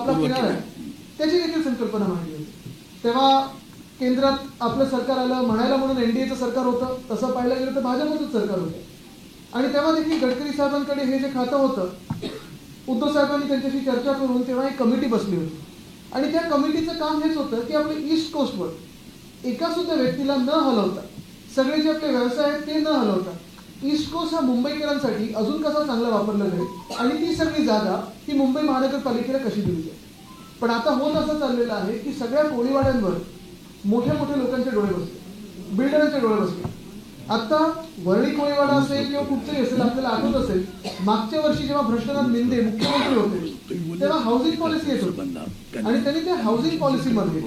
आपला त्याची देखील संकल्पना मांडली होती. तेव्हा केंद्रात आपलं सरकार आलं म्हणायला म्हणून एनडीएचं सरकार होतं तसं पाहायला गेलं तर भाजपचंच सरकार होतं. आणि तेव्हा देखील गडकरी साहेबांकडे हे जे खातं होतं उद्धव साहेबांनी त्यांच्याशी चर्चा करून तेव्हा एक कमिटी बसली होती. आणि त्या कमिटीचं काम हेच होतं की आपल्या ईस्ट कोस्टवर एका सुद्धा व्यक्तीला न हलवता सगळे जे आपले व्यवसाय आहेत ते न हलवता ईस्ट कोस्ट हा मुंबईकरांसाठी अजून कसा चांगला वापरला जाईल? आणि ती सगळी जागा ही मुंबई महानगरपालिकेला कशी दिली जाईल? पण आता होत असं चाललेलं आहे की सगळ्या कोळीवाड्यांवर मोठ्या मोठ्या लोकांचे डोळे बसले. बिल्डरांचे डोळे बसले. आता वरळी कोळीवाडा असेल किंवा कुठचंही असेल आपल्याला आठवत असेल मागच्या वर्षी जेव्हा भ्रष्टनाथ मिंदे मुख्यमंत्री होते तेव्हा हाऊसिंग पॉलिसी येत होती. आणि त्यांनी त्या हाऊसिंग पॉलिसीमध्ये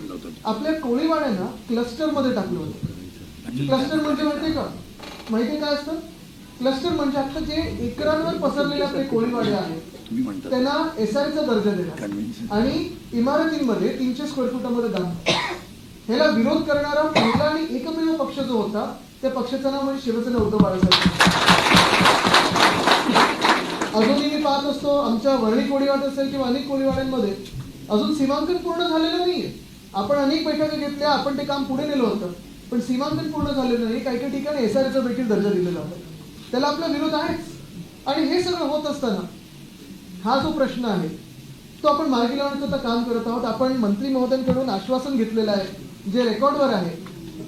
आपल्या कोळीवाड्यांना क्लस्टरमध्ये टाकलं होतं. क्लस्टर म्हणजे माहितीये का? माहितीये काय असतं? क्लस्टर म्हणजे आता जे एकरांवर पसरलेले आपले कोळीवाडे आहेत त्यांना एस चा दर्जा देणार. आणि इमारतींमध्ये तीनशे स्क्वेअर फुटामध्ये दाम ह्याला विरोध करणारा पहिला आणि एकमेव पक्ष जो होता त्या पक्षाचं नाव म्हणजे शिवसेना उद्धव बाळासाहेब अजूनही मी पाहत असतो आमच्या वरळी कोळीवाड असेल किंवा अनेक कोळीवाड्यांमध्ये अजून सीमांकन पूर्ण झालेलं नाहीये. आपण अनेक बैठका घेतल्या आपण ते काम पुढे नेलं होतं पण सीमांकन पूर्ण झालेलं नाही. काही काही ठिकाणी एस आर एचा देखील दर्जा दिलेला होता. त्याला आपला विरोध आहे. आणि हे सगळं होत असताना हा जो प्रश्न आहे तो आपण मार्गी लावण्याचं काम करत आहोत. आपण मंत्री महोदयांकडून आश्वासन घेतलेलं आहे जे रेकॉर्डवर आहे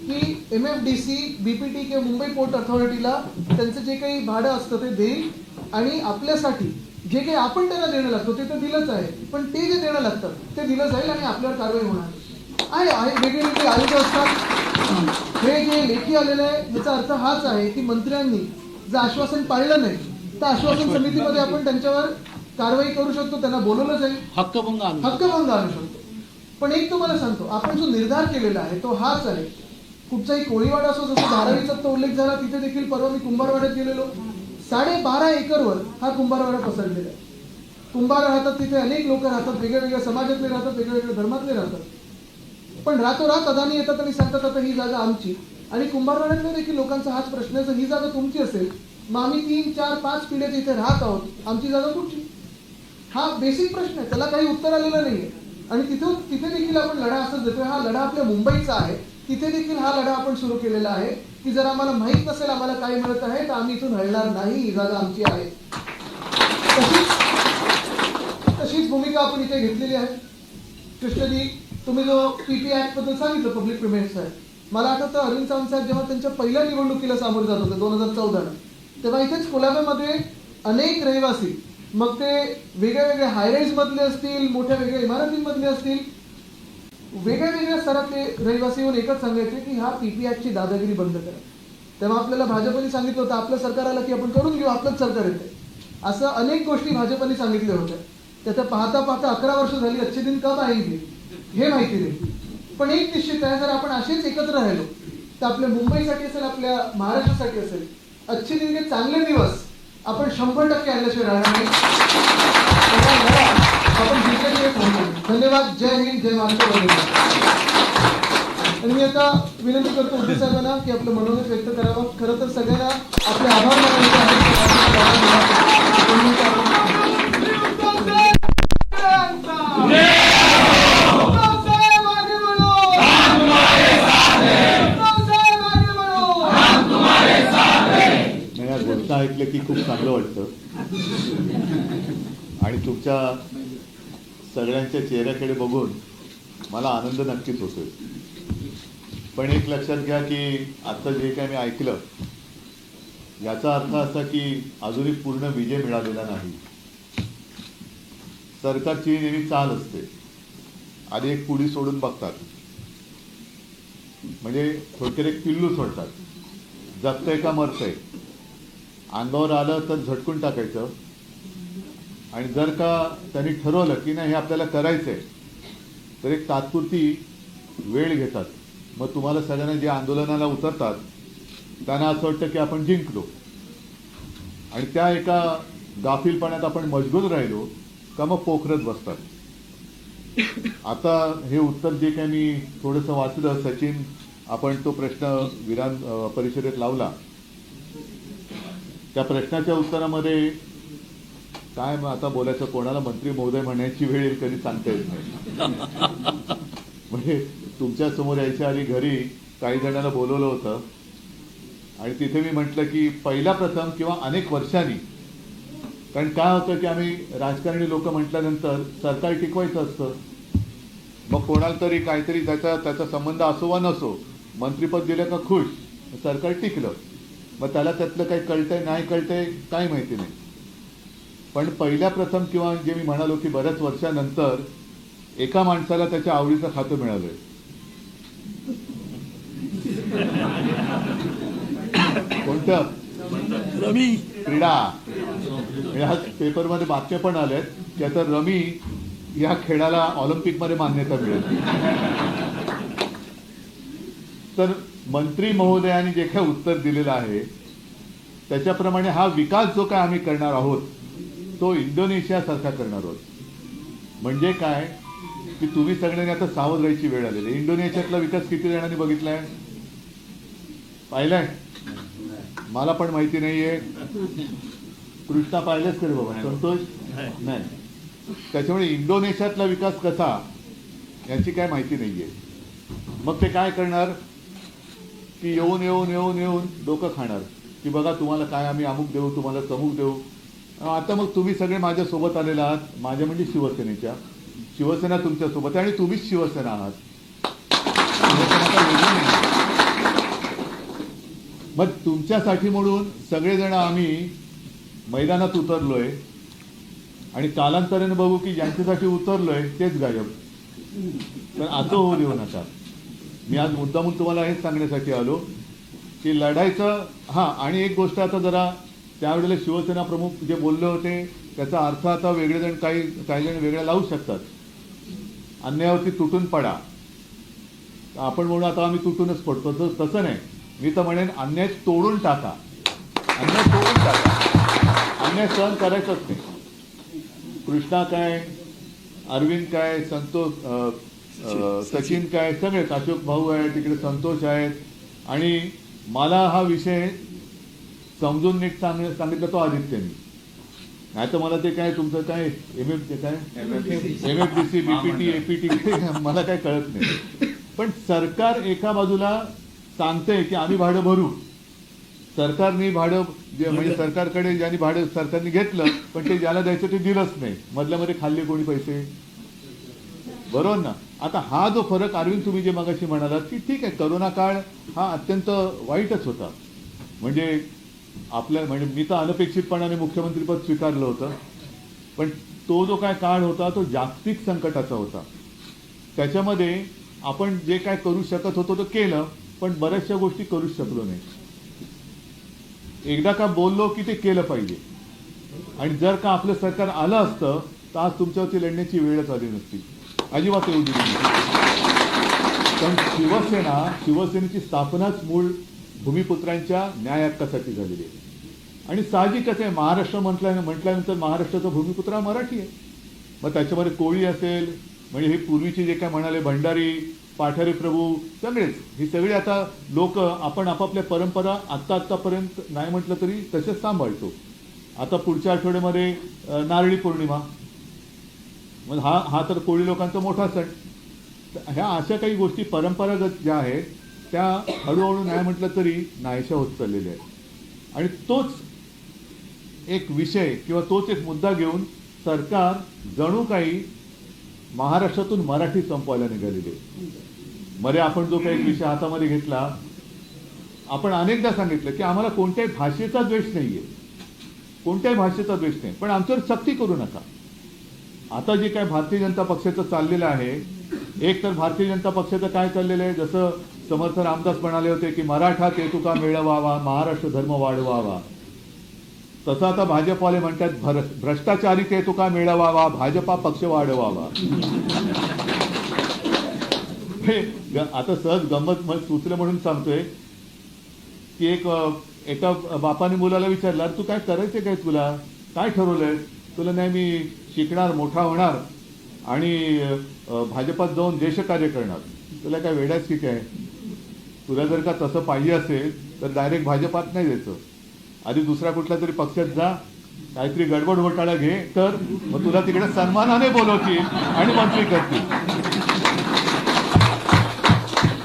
की M F D C B P T किंवा मुंबई पोर्ट अथॉरिटीला त्यांचं जे काही भाडं असतं ते देईल आणि आपल्यासाठी जे काही आपण त्यांना देणं लागतो ते तर दिलंच आहे. पण ते जे देणं लागतं ते दिलं जाईल आणि आपल्यावर कारवाई होणार. आहे आहे वेगवेगळे आयुध असतात. हे जे लेखी आलेलं आहे याचा अर्थ हाच आहे की मंत्र्यांनी जर आश्वासन पाळलं नाही तर आश्वासन समितीमध्ये आपण त्यांच्यावर कारवाई करू शकतो त्यांना बोलवलं जाईल. हक्कभंग हक्कभंग आणू शकतो. पण एक तुम्हाला सांगतो आपण जो निर्धार केलेला आहे तो हाच आहे. कुठचाही कोळीवाडा असो जसं धारावीचा तो उल्लेख झाला तिथे देखील परवा मी कुंभारवाड्यात गेलेलो. साडेबारा एकरवर हा कुंभारवाडा पसरलेला आहे. कुंभार राहतात तिथे अनेक लोक राहतात वेगळ्या वेगळ्या समाजातले राहतात वेगळ्या वेगळ्या धर्मातले राहतात. पण रातोरात अदानी येतात आणि सांगतात आता ही जागा आमची. आणि कुंभारवाड्यातल्या देखील लोकांचा हाच प्रश्न आहे. जर ही जागा तुमची असेल मग आम्ही तीन चार पाच पिढ्याचे इथे राहत आहोत. आमची जागा कुठची? हा बेसिक प्रश्न आहे. त्याला काही उत्तर आलेलं नाहीये. आणि तिथून तिथे देखील आपण लढा असं देतोय हा लढा आपल्या मुंबईचा आहे. तिथे देखील हा लढा आपण सुरू केलेला आहे. की जर आम्हाला माहीत नसेल आम्हाला काय मिळत आहे तर आम्ही इथून हलणार नाही. ही जागा आमची आहे. तशीच तशीच भूमिका आपण इथे घेतलेली आहे. कृष्णजी तुम्ही जो पीपी ऍक्टबद्दल सांगितलं पब्लिक पेमेंट्स आहे मला आठवतं अरविंद सावंत साहेब जेव्हा त्यांच्या पहिल्या निवडणुकीला सामोरे जात होते दोन हजार चौदाला तेव्हा इथेच कोलाब्यामध्ये अनेक रहिवासी मग ते वेगळ्या वेगळ्या हायरेजमधले असतील मोठ्या वेगळ्या इमारतींमधले असतील वेगळ्या वेगळ्या स्तरातले रहिवासी येऊन एकच सांगायचे की हा पीपी ची दादागिरी बंद करा. तेव्हा आपल्याला भाजपने सांगितलं होतं आपलं सरकार आलं की आपण करून घेऊ आपलंच सरकार येते. असं अनेक गोष्टी भाजपने सांगितल्या होत्या. त्याचं पाहता पाहता अकरा वर्ष झाली अच्छे दिन कब आहे हे माहिती नाही. पण एक निश्चित आहे जर आपण असेच एकत्र राहिलो तर आपल्या मुंबईसाठी असेल आपल्या महाराष्ट्रासाठी असेल अच्छे दिन चांगले दिवस आपण शंभर टक्के आल्याशिवाय राहणार नाही आपण धन्यवाद जय हिंद जय महाराष्ट्र आणि मी आता विनंती करतो उद्धव साहेबांना की आपलं मनोगत व्यक्त करावं खरं तर सगळ्यांना आपले आभार मानायचे आहेत. Yeah! स्वतः ऐकलं की खूप चांगलं वाटतं. आणि तुमच्या सगळ्यांच्या चेहऱ्याकडे बघून मला आनंद नक्कीच होतोय. पण एक लक्षात घ्या की आता जे काही मी ऐकलं याचा अर्थ असा की अजूनही पूर्ण विजय मिळालेला नाही. सरकारची नेहमी चाल असते. आधी एक पुढी सोडून बघतात. म्हणजे थोडक्यात एक पिल्लू सोडतात. जगतंय का मरतंय? अंगावर आलं तर झटकून टाकायचं. आणि जर का त्यांनी ठरवलं की नाही हे आपल्याला करायचंय तर एक तात्पुरती वेळ घेतात. मग तुम्हाला सगळ्यांना जे आंदोलनाला उतरतात त्यांना असं वाटतं की आपण जिंकलो. आणि त्या एका गाफीलपणात आपण मजबूत राहिलो का मग पोखरत बसतात. आता हे उत्तर जे काही मी थोडंसं वाचलं सचिन आपण तो प्रश्न विधान परिषदेत लावला. त्या प्रश्नाच्या उत्तरामध्ये काय मग आता बोलायचं? कोणाला मंत्री महोदय म्हणायची वेळ येईल कधी सांगता येत नाही. म्हणजे तुमच्यासमोर यायच्या आधी घरी काही जणांना बोलवलं होतं. आणि तिथे मी म्हटलं की पहिला प्रथम किंवा अनेक वर्षांनी कारण काय होतं की आम्ही राजकारणी लोक म्हटल्यानंतर सरकार टिकवायचं असतं. मग कोणाला तरी काहीतरी त्याचा त्याचा संबंध असो वा नसो मंत्रीपद दिलं का खुश सरकार टिकलं. मग त्याला त्यातलं काही कळतंय नाही कळतंय काय माहिती नाही. पण पहिल्या प्रथम किंवा जे मी म्हणालो की बऱ्याच वर्षानंतर एका माणसाला त्याच्या आवडीचं खातं मिळालंय. कोणतं? रमी. क्रीडा. या पेपरमध्ये बातम्या पण आल्यात की आता रमी या खेळाला ऑलिम्पिकमध्ये मान्यता मिळेल. तर मंत्री महोदयांनी जे काही उत्तर दिलेलं आहे त्याच्याप्रमाणे हा विकास जो काय आम्ही करणार आहोत तो इंडोनेशियासारखा करणार आहोत. म्हणजे काय? की तुम्ही सगळ्यांनी आता सावध राहायची वेळ आलेली आहे. इंडोनेशियातला विकास किती जणांनी बघितलाय? पाहिलाय? मला पण माहिती नाहीये. कृष्णा पाहिलंच तरी बाबा. संतोष? नाही. त्याच्यामुळे इंडोनेशियातला विकास कसा याची काय माहिती नाहीये. मग ते काय करणार? की येऊन येऊन येऊन येऊन डोकं खाणार. की बघा तुम्हाला काय आम्ही अमुक देऊ तुम्हाला तमुक देऊ. आता मग तुम्ही सगळे माझ्या सोबत आलेला आहात. माझ्या म्हणजे शिवसेनेच्या. शिवसेना तुमच्यासोबत आहे आणि तुम्हीच शिवसेना आहात. मग तुमच्यासाठी म्हणून सगळेजण आम्ही मैदानात उतरलोय. आणि कालांतराने बघू की ज्यांच्यासाठी उतरलोय तेच गायब. तर असं होऊ देऊ नका. मी आज मुद्दामून तुम्हाला हेच सांगण्यासाठी आलो की लढायचं हां आणि एक गोष्ट आता जरा त्यावेळेला शिवसेना प्रमुख जे बोलले होते त्याचा अर्थ आता वेगळे जण काही काही जण वेगळ्या लावू शकतात. अन्यायावरती तुटून पडा. आपण म्हणून आता आम्ही तुटूनच पडतो तर तसं नाही. मी तर म्हणेन अन्याय तोडून टाका. अन्याय तोडून टाका. अन्याय सहन करायचंच नाही. कृष्णा काय अरविंद काय संतोष सचिन काय सगळेच अशोक भाऊ आहे तिकडे संतोष आहेत. आणि मला हा विषय समजून नीट सांग सांगितलं तो आदित्यनी. नाही तर मला ते काय तुमचं काय एम एफ काय? M F D C BPT APT मला काय कळत नाही. पण सरकार एका बाजूला सांगते की आम्ही भाडं भरू. सरकारने भाडं जे म्हणजे? सरकारकडे ज्यांनी भाडं सरकारने घेतलं पण ते ज्याला द्यायचं ते दिलंच नाही. मधल्यामध्ये खाल्ले कोणी पैसे? बरोबर ना? आता हा जो फरक अरविंद तुम्ही जे मगाशी म्हणालात की ठीक आहे करोना काळ हा अत्यंत वाईटच होता. म्हणजे आपल्या म्हणजे मी तर अनपेक्षितपणाने मुख्यमंत्रीपद स्वीकारलं होतं. पण तो जो काय काळ होता तो जागतिक संकटाचा होता. त्याच्यामध्ये आपण जे काय करू शकत होतो तो केलं पण बऱ्याचशा गोष्टी करूच शकलो नाही. एकदा का बोललो की ते केलं पाहिजे. आणि जर का आपलं सरकार आलं असतं तर आज तुमच्यावरती लढण्याची वेळच आली नसती. अजिबात येऊ दिली पण शिवसेना शिवसेनेची स्थापनाच मूळ भूमिपुत्रांच्या न्याय हक्कासाठी झालेली आहे. आणि साहजिकच आहे महाराष्ट्र म्हटल्या म्हटल्यानंतर महाराष्ट्राचा भूमिपुत्र हा मराठी आहे. मग त्याच्यामध्ये कोळी असेल म्हणजे हे पूर्वीचे जे काय म्हणाले भंडारी पाठारे प्रभू सगळेच ही सगळी आता लोक आपण आपापल्या परंपरा आत्ता आत्तापर्यंत नाही म्हटलं तरी तसेच सांभाळतो. आता पुढच्या आठवड्यामध्ये नारळी पौर्णिमा मग हा हा तर कोळी लोकांचा मोठा सण. तर ह्या अशा काही गोष्टी परंपरागत ज्या आहेत त्या हळूहळू नाही म्हटलं तरी नाहीशा होत चाललेल्या आहेत. आणि तोच एक विषय किंवा तोच एक मुद्दा घेऊन सरकार जणू काही महाराष्ट्रातून मराठी संपवायला निघालेले मध्ये आपण जो काही विषय हातामध्ये घेतला आपण अनेकदा सांगितलं की आम्हाला कोणत्याही भाषेचा द्वेष नाहीये. कोणत्याही भाषेचा द्वेष नाही. पण आमच्यावर सक्ती करू नका. आता जे काय भारतीय जनता पक्षाचं चाललेलं आहे एक तर भारतीय जनता पक्षाचं काय चाललेलं आहे जसं समर्थ रामदास म्हणाले होते की मराठा तेतुका मिळवावा महाराष्ट्र धर्म वाढवावा. तसं आता भाजपवाले म्हणतात भर भ्रष्टाचारी तेतुका मिळवावा भाजपा पक्ष वाढवावा. आता सहज गंमत सुचलं म्हणून सांगतोय की एक एका बापाने मुलाला विचारलं तू काय करायचं काय तुला? काय ठरवलंय? तुला नाही मी शिकणार मोठा होणार आणि भाजपात जाऊन देशकार्य करणार तुला काय वेड्याच की काय तुला जर का तसं पाहिजे असेल तर डायरेक्ट भाजपात नाही जायचं. आधी दुसऱ्या कुठल्या तरी पक्षात जा काहीतरी गडबड घोटाळा घे तर मग तुला तिकडे सन्मानाने बोलवतील आणि मंत्री करतील.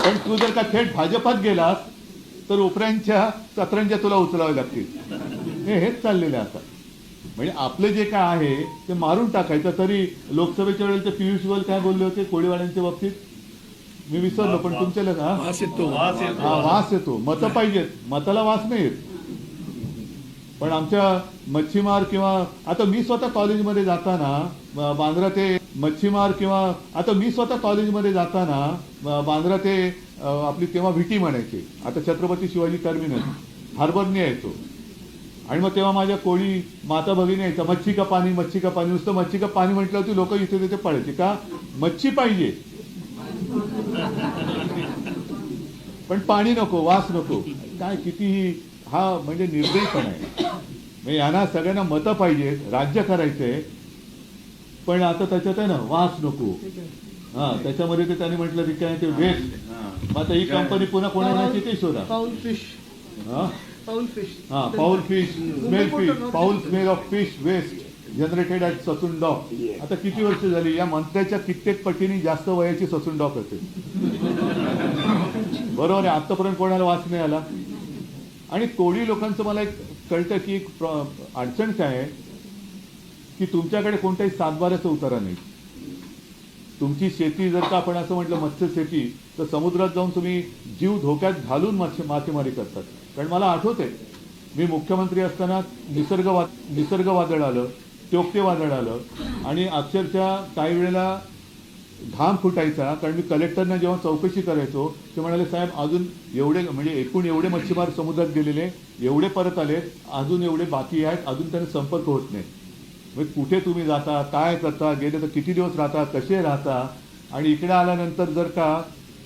पण तू जर का थेट भाजपात गेलास तर उपऱ्यांच्या सत्रांच्या तुला उचलाव्या लागतील. हे हेच चाललेलं आहे आता. म्हणजे आपलं जे काय आहे ते मारून टाकायचं. तरी लोकसभेच्या वेळेला ते पियुष गोयल काय बोलले होते कोळीवाड्यांच्या बाबतीत? मी विसरलो पण तुमच्या हा? वास येतो. हा वास येतो. मतं पाहिजेत. मताला वास नाही येत पण आमच्या मच्छीमार किंवा आता मी स्वतः कॉलेजमध्ये जाताना बांद्रा ते मच्छीमार किंवा आता मी स्वतः कॉलेजमध्ये जाताना बांद्रा ते आपली तेव्हा व्हिटी म्हणायची. आता छत्रपती शिवाजी टर्मिनस हार्बरने यायचो आणि मग तेव्हा माझ्या कोळी माता भगिनी यायचा मच्छी का पाणी मच्छी का पाणी नुसतं मच्छी का पाणी म्हटलं होती लोक इथे तिथे पळायचे. का? मच्छी पाहिजे. पण पाणी नको वास नको. काय कितीही हा म्हणजे निर्दयीपण आहे. म्हणजे यांना सगळ्यांना मतं पाहिजेत राज्य करायचंय पण आता त्याच्यात आहे ना वास नको. हा त्याच्यामध्ये ते त्यांनी म्हटलं की काय ते वेस्ट आता ही कंपनी पुन्हा कोणाला न्यायची ते शोधा. हा पाऊल फिश हा smell fish foul smell of fish waste generated at Sassoon dock आता किती वर्ष झाली? या मंत्र्याच्या कित्येक पटीने जास्त वयाची ससून डॉक असेल बरोबर आहे आतापर्यंत कोणाला वाच नाही आला? आणि कोळी लोकांचं मला एक कळतं की एक अडचण काय आहे? की तुमच्याकडे कोणताही सातबाऱ्याचा उतारा नाही. तुमची शेती जर का आपण असं म्हटलं मत्स्य शेती तर समुद्रात जाऊन तुम्ही जीव धोक्यात घालून मत्स्य मासेमारी करतात. कारण मला आठवते मी मुख्यमंत्री असताना निसर्ग वा निसर्ग वादळ आलं त्योक्ते वादळ आलं आणि अक्षरशः काही वेळेला घाम फुटायचा कारण मी कलेक्टरना जेव्हा चौकशी करायचो ते म्हणाले साहेब अजून एवढे म्हणजे एकूण एवढे मच्छीमार समुद्रात गेलेले एवढे परत आले अजून एवढे बाकी आहेत अजून त्यांना संपर्क होत नाही. मग कुठे तुम्ही जाता काय करता गेले तर किती दिवस राहता कसे राहता? आणि इकडे आल्यानंतर जर का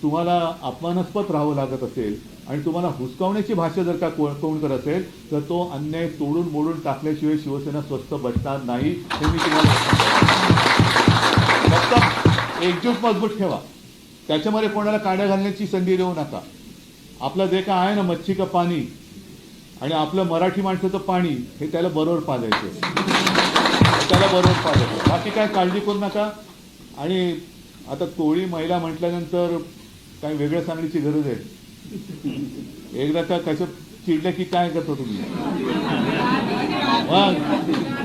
तुम्हाला अपमानास्पद राहावं लागत असेल आणि तुम्हाला हुसकावण्याची भाषा जर का कोण कोण करत असेल तर तो अन्याय तोडून मोडून टाकल्याशिवाय शिवसेना स्वस्त बसणार नाही हे मी तुम्हाला फक्त एकजूट मजबूत ठेवा. त्याच्यामध्ये कोणाला काड्या घालण्याची संधी देऊ नका. आपलं जे काय आहे ना मच्छी का पाणी आणि आपलं मराठी माणसाचं पाणी हे त्याला बरोबर पाजायचं. त्याला बरोबर पाजायचं. बाकी काय काळजी करू नका. आणि आता कोळी महिला म्हटल्यानंतर काही वेगळं सांगण्याची गरज आहे. एकदा का कसं चिडलं की काय करतो तुम्ही?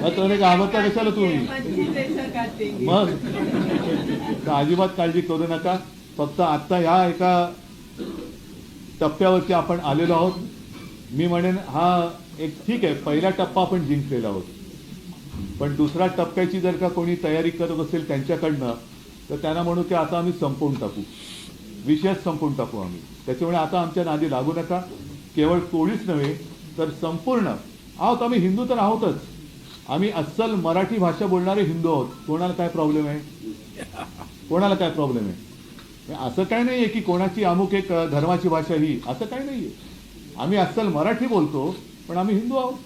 मग तुम्ही घाबरता कशाला तुम्ही? मग तर अजिबात काळजी करू नका. फक्त आत्ता ह्या एका टप्प्यावरती आपण आलेलो आहोत. मी म्हणेन हा एक ठीक आहे पहिला टप्पा आपण जिंकलेला आहोत. पण दुसऱ्या टप्प्याची जर का कोणी तयारी करत असेल त्यांच्याकडनं तर त्यांना म्हणू की आता आम्ही संपवून टाकू. विषयच संपून टाकू आम्ही. त्याच्यामुळे आता आमच्या नादी लागू नका. केवळ कोळीच नव्हे तर संपूर्ण. आहोत आम्ही हिंदू तर आहोतच. आम्ही अस्सल मराठी भाषा बोलणारे हिंदू आहोत. कोणाला काय प्रॉब्लेम आहे? कोणाला काय प्रॉब्लेम आहे? असं काय नाही आहे की कोणाची अमुक एक धर्माची भाषा ही. असं काय नाही आहे आम्ही अस्सल मराठी बोलतो पण आम्ही हिंदू आहोत.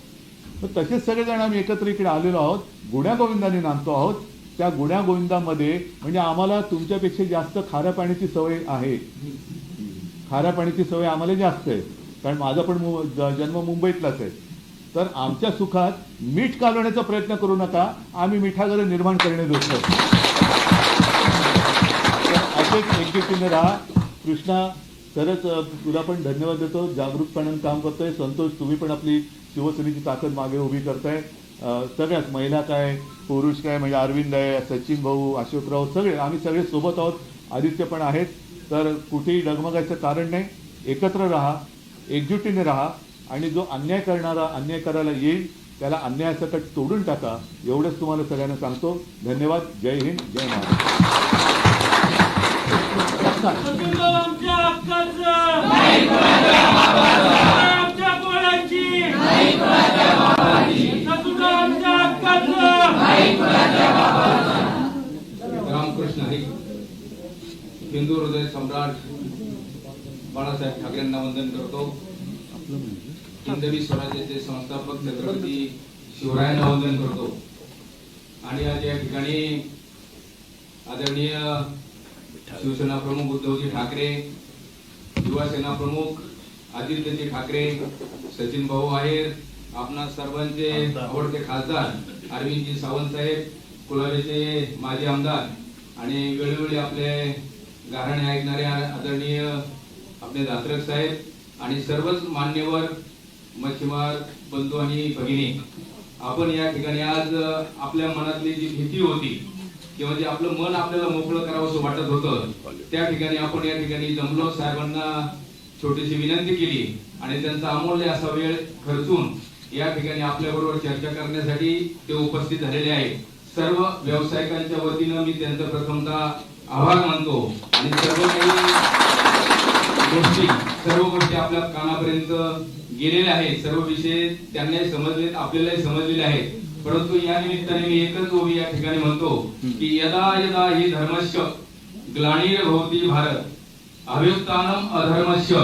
तर तसेच सगळेजण आम्ही एकत्र इकडे आलेलो आहोत. गुण्या गोविंदाने नांदतो आहोत. त्या गुण्या गोविंदामध्ये म्हणजे आम्हाला तुमच्यापेक्षा जास्त खाऱ्या पाण्याची सवय आहे. खाऱ्या पाण्याची सवय आम्हाला जास्त आहे. कारण माझा पण मु- जन्म मुंबईतलाच आहे. तर आमच्या सुखात मीठ कालवण्याचा प्रयत्न करू नका. आम्ही मिठागर निर्माण करणे दोस्त असेच एकजुटीने राहा. कृष्णा खरंच तुला पण धन्यवाद देतो. जागरूकपणाने काम करतोय. संतोष तुम्ही पण आपली शिवसेनेची ताकद मागे उभी करताय. सगळ्याच महिला काय पुरुष काय म्हणजे अरविंद आहे सचिन भाऊ अशोकराव सगळे आम्ही सगळे सोबत आहोत. आदित्य पण आहेत. तर कुठेही डगमगायचं कारण नाही. एकत्र राहा एकजुटीने राहा आणि जो अन्याय करणारा अन्याय करायला येईल त्याला अन्यायासकट तोडून टाका. एवढंच तुम्हाला सगळ्यांना सांगतो. धन्यवाद. जय हिंद जय महाराष्ट्र. रामकृष्ण हरी हिंदू हृदय सम्राट बाळासाहेब ठाकरेंना वंदन करतो. हिंदवी स्वराज्याचे संस्थापक छत्रपती शिवरायांना वंदन करतो. आणि आज या ठिकाणी आदरणीय शिवसेना प्रमुख उद्धवजी ठाकरे युवा सेना प्रमुख आदित्यजी ठाकरे सचिन भाऊ आहेर आपणा सर्वांचे आवडते खासदार. अरविंदजी सावंत साहेब कुलाबेचे माजी आमदार आणि वेळोवेळी आपले गाराणे ऐकणारे आदरणीय आपले दात्रक साहेब आणि सर्वच मान्यवर मच्छीमार बंधू आणि भगिनी आपण या ठिकाणी आज आपल्या मनातली जी भीती होती किंवा जे आपलं मन आपल्याला मोकळं करावं असं वाटत होतं त्या ठिकाणी आपण या ठिकाणी जमलो साहेबांना छोटीशी विनंती केली आणि त्यांचा अमूल्य असा वेळ खर्चून या ठिकाणी आपल्याबरोबर चर्चा करण्यासाठी ते उपस्थित झालेले आहेत. सर्व व्यावसायिकांच्या वतीनं मी त्यांचं प्रथमतः आभार मानतो. आणि सर्व काही गोष्टी सर्व गोष्टी आपल्या कानापर्यंत गेलेल्या आहेत. सर्व विषय त्यांनाही समजले आपल्यालाही समजलेले आहेत. परंतु या निमित्ताने मी एकच ओवी या ठिकाणी म्हणतो की यदा यदा ही धर्मश्य ग्लानीर भवती भारत अभियुक्तानम अधर्मस्य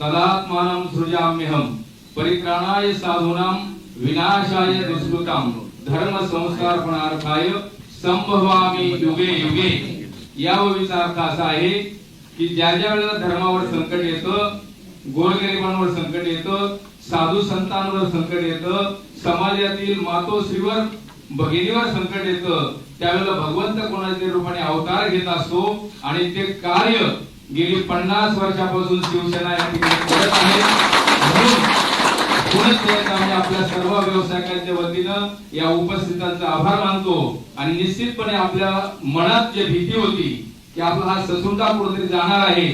तदात्मानम सृजाम्यहम. परित्राणाय साधूनां विनाशाय दुष्कृतां। धर्म संस्कारपणार्थाय संभवामी युगे युगे। या ओवीचा अर्थ असा आहे की ज्या ज्या वेळेला धर्मावर संकट येतं गोरगरिबांवर संकट येतं साधू संतांवर संकट येतं समाजातील मातोश्रीवर भगिनीवर संकट येतं त्यावेळेला भगवंत कोणाच्या रूपाने अवतार घेत असतो आणि ते कार्य गेली पन्नास वर्षापासून शिवसेना या ठिकाणी करत आहे म्हणून आपल्या सर्व व्यावसायिकांच्या वतीनं या उपस्थितांचा आभार मानतो आणि निश्चितपणे आपल्या मनात जी भीती होती की आपला हा ससुंदा कुठेतरी जाणार आहे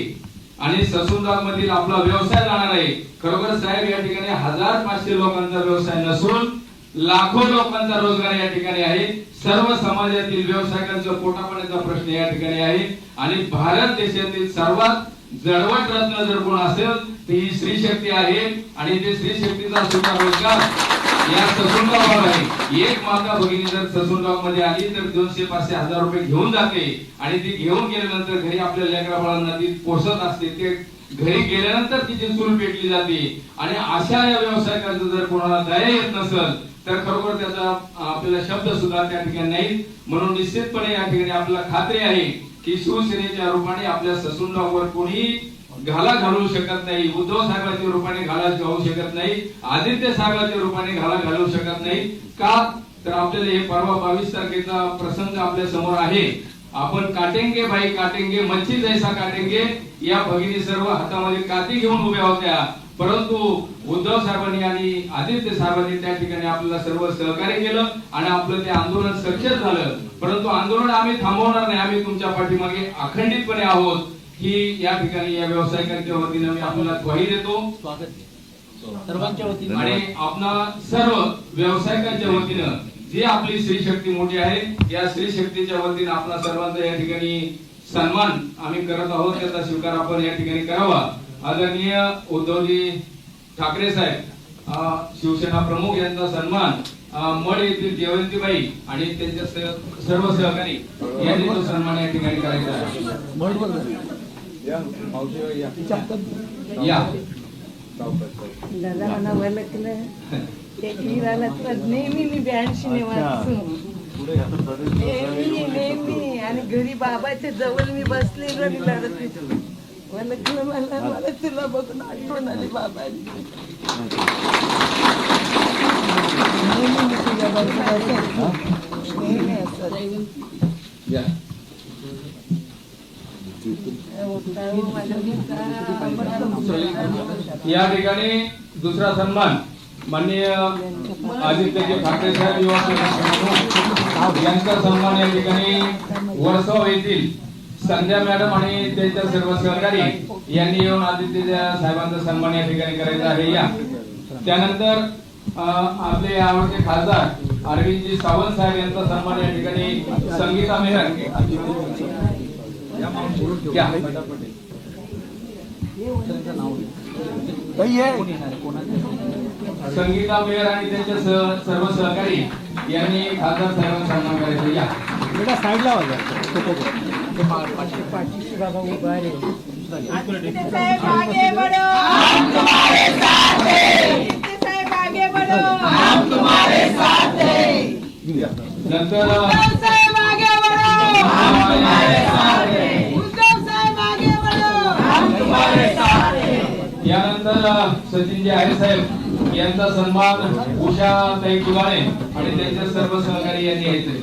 आणि ससुंदा मधील आपला व्यवसाय जाणार आहे खरोखर साहेब या ठिकाणी हजार पाचशे लोकांचा व्यवसाय नसून लाखो लोकांचा रोजगार या ठिकाणी आहे. सर्व समाजातील व्यावसायिकांचा पोटापाण्याचा प्रश्न या ठिकाणी आहे. आणि भारत देशातील सर्वात जडवट रत्न जर कोण असेल ती ही स्त्री शक्ती आहे आणि ते स्त्री शक्तीचा सुद्धा रोजगार या ससुंडावर आहे. एक माता भगिनी जर ससुंडावमध्ये आली तर दोनशे पाचशे हजार रुपये घेऊन जाते आणि ती घेऊन गेल्यानंतर घरी आपल्या लेकरा बाळांना ती पोसत असते. ते घरी गेल्यानंतर तिची चूल पेटली जाते. आणि अशा या व्यवसायिकांचं जर कोणाला दया येत नसेल तर खरोखर त्याचा आपल्याला शब्द सुद्धा त्या ठिकाणी नाही. म्हणून निश्चितपणे या ठिकाणी आपल्याला खात्री आहे की शिवसेनेच्या रूपाने आपल्या ससुंडावर कोणी घाला घालू शकत नाही. उद्धव साहेबांच्या रूपाने घाला घालू शकत नाही. आदित्य साहेबांच्या रूपाने घाला घालू शकत नाही. का? तर आपल्याला हे परवा बावीस तारखेचा प्रसंग आपल्यासमोर आहे. आपण काटेंगे भाई काटेंगे मच्छी जैसा काटेंगे या भगिनी सर्व हातामध्ये काती घेऊन उभ्या होत्या. परंतु उद्धव साहेबांनी आणि आदित्य साहेबांनी त्या ठिकाणी आपल्याला सर्व सहकार्य केलं आणि आपलं ते आंदोलन सक्सेस झालं. परंतु आंदोलन आम्ही थांबवणार नाही. आम्ही तुमच्या पाठीमागे अखंडितपणे आहोत. ही या ठिकाणी या व्यावसायिकांच्या वतीनं मी आपल्याला ग्वाही देतो. सर्वांच्या वतीने. आणि आपणा सर्व व्यावसायिकांच्या वतीनं जी आपली स्त्री शक्ती मोठी आहे या स्त्री शक्तीच्या वतीनं आपला सर्वांचा या ठिकाणी सन्मान आम्ही करत आहोत. त्याचा स्वीकार आपण या ठिकाणी करावा. आदरणीय उद्धवजी ठाकरे साहेब शिवसेना प्रमुख यांचा सन्मान मड येथील जयवंतीबाई आणि त्यांच्या सर्व सहकारी यांनी तो सन्मान या ठिकाणी करायचा आहे. दादा मला ओळखलं ते किराला तर नेहमी मी ब्याऐंशी वाचू नेहमी नेहमी. आणि घरी बाबाच्या जवळ मी बसले रवी लढत ओळखलं मला मला तुला बघून आठवण आली बाबांची. मी. नेहमी असं. या ठिकाणी दुसरा सन्मान माननीय आदित्यजी ठाकरे साहेब युवा यांचा सन्मान या ठिकाणी वर्सव येथील संध्या मॅडम आणि त्यांच्या सर्व सहकारी यांनी येऊन आदित्य साहेबांचा सन्मान या ठिकाणी करायचा आहे. या. त्यानंतर आपले आवडते खासदार अरविंदजी सावंत साहेब यांचा सन्मान या ठिकाणी संगीता मेहर संगीता मेहर आणि त्यांच्या सर्व सहकारी यांनी खासदार साहेबांचा सन्मान करायचा. या. पाठीशी बाबा उभा सचिनजी आहे साहेब यांचा सन्मान उषा ताई कुलाळे आणि त्यांचे सर्व सहकारी यांनी यायचंय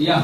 या.